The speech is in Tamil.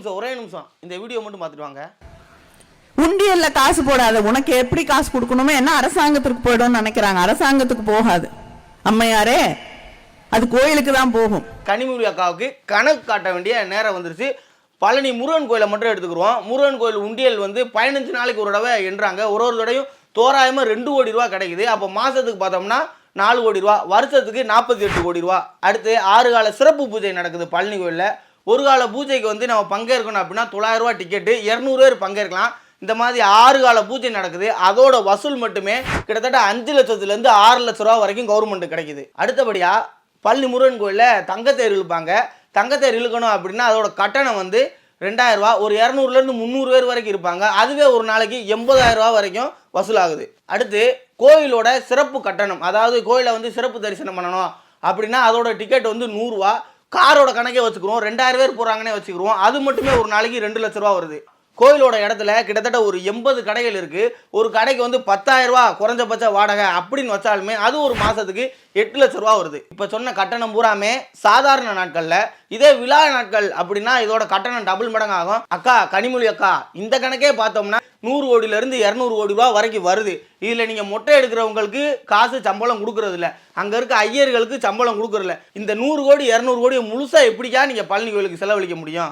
நிமிஷம் ஒரே நிமிஷம். இந்த வீடியோ மட்டும் பார்த்துட்டு வாங்க. உண்டியல்ல காசு போடாத. உனக்கு எப்படி காசு கொடுக்கணுமோ என்ன அரசாங்கத்துக்கு போயிடும்னு நினைக்கிறாங்க. அரசாங்கத்துக்கு போகாது. அம்மையாரே அது கோயிலுக்கு தான் போகும். கனிமொழி அக்காவுக்கு கணக்கு காட்ட வேண்டிய நேரம் வந்துருச்சு. பழனி முருகன் கோயிலை மட்டும் எடுத்துக்கிறோம் முருகன் கோயில் உண்டியல் வந்து பதினஞ்சு நாளைக்கு ஒரு தடவை என்றாங்க. ஒரு ஒரு தடவையும் தோராயமாக ரெண்டு கோடி ரூபா கிடைக்குது. அப்போ மாதத்துக்கு பார்த்தோம்னா நாலு கோடி ரூபா வருஷத்துக்கு நாற்பத்தி எட்டு கோடி ரூபா. அடுத்து ஆறு கால சிறப்பு பூஜை நடக்குது பழனி கோயிலில். ஒரு கால பூஜைக்கு வந்து நம்ம பங்கேற்கணும் அப்படின்னா தொள்ளாயிரம் ரூபா டிக்கெட்டு இரநூறு பேர் பங்கேற்கலாம் இந்த மாதிரி ஆறு கால பூஜை நடக்குது. அதோட வசூல் மட்டுமே கிட்டத்தட்ட அஞ்சு லட்சத்துலேருந்து ஆறு லட்ச ரூபா வரைக்கும் கவர்மெண்ட் கிடைக்குது. அடுத்தபடியாக பள்ளி முருகன் கோயிலில் தங்கத்தேர் இழுப்பாங்க. தங்கத்தேர் இழுக்கணும் அப்படின்னா அதோட கட்டணம் வந்து ரெண்டாயிரரூவா ஒரு இரநூறுலேருந்து முந்நூறு பேர் வரைக்கும் இருப்பாங்க. அதுவே ஒரு நாளைக்கு எண்பதாயிரம் ரூபா வரைக்கும் வசூலாகுது. அடுத்து கோயிலோட சிறப்பு கட்டணம். அதாவது கோயிலை வந்து சிறப்பு தரிசனம் பண்ணணும் அப்படின்னா அதோட டிக்கெட் வந்து நூறுரூவா காரோட கணக்கே வச்சுக்கிறோம். ரெண்டாயிரம் பேர் போகிறாங்கன்னே வச்சுக்கிறோம். அது மட்டுமே ஒரு நாளைக்கு ரெண்டு லட்ச ரூபா வருது. கோயிலோட இடத்துல கிட்டத்தட்ட ஒரு எண்பது கடைகள் இருக்குது ஒரு கடைக்கு வந்து பத்தாயிரரூபா குறைஞ்சபட்ச வாடகை அப்படின்னு வச்சாலுமே அது ஒரு மாதத்துக்கு எட்டு லட்ச ரூபா வருது. இப்போ சொன்ன கட்டணம் பூராமே சாதாரண நாட்களில். இதே விழா நாட்கள் அப்படின்னா இதோட கட்டணம் டபுள் மடங்கு ஆகும் அக்கா கனிமொழி அக்கா இந்த கணக்கே பார்த்தோம்னா நூறு கோடியில இருந்து இரநூறு கோடி ரூபா வரைக்கும் வருது. இதில் நீங்கள் மொட்டை எடுக்கிறவங்களுக்கு காசு சம்பளம் கொடுக்குறது இல்லை. அங்கே இருக்க ஐயர்களுக்கு சம்பளம் கொடுக்குறதில்ல இந்த நூறு கோடி இரநூறு கோடியை முழுசா எப்படிக்கா நீங்கள் பழனி கோயிலுக்கு செலவழிக்க முடியும்?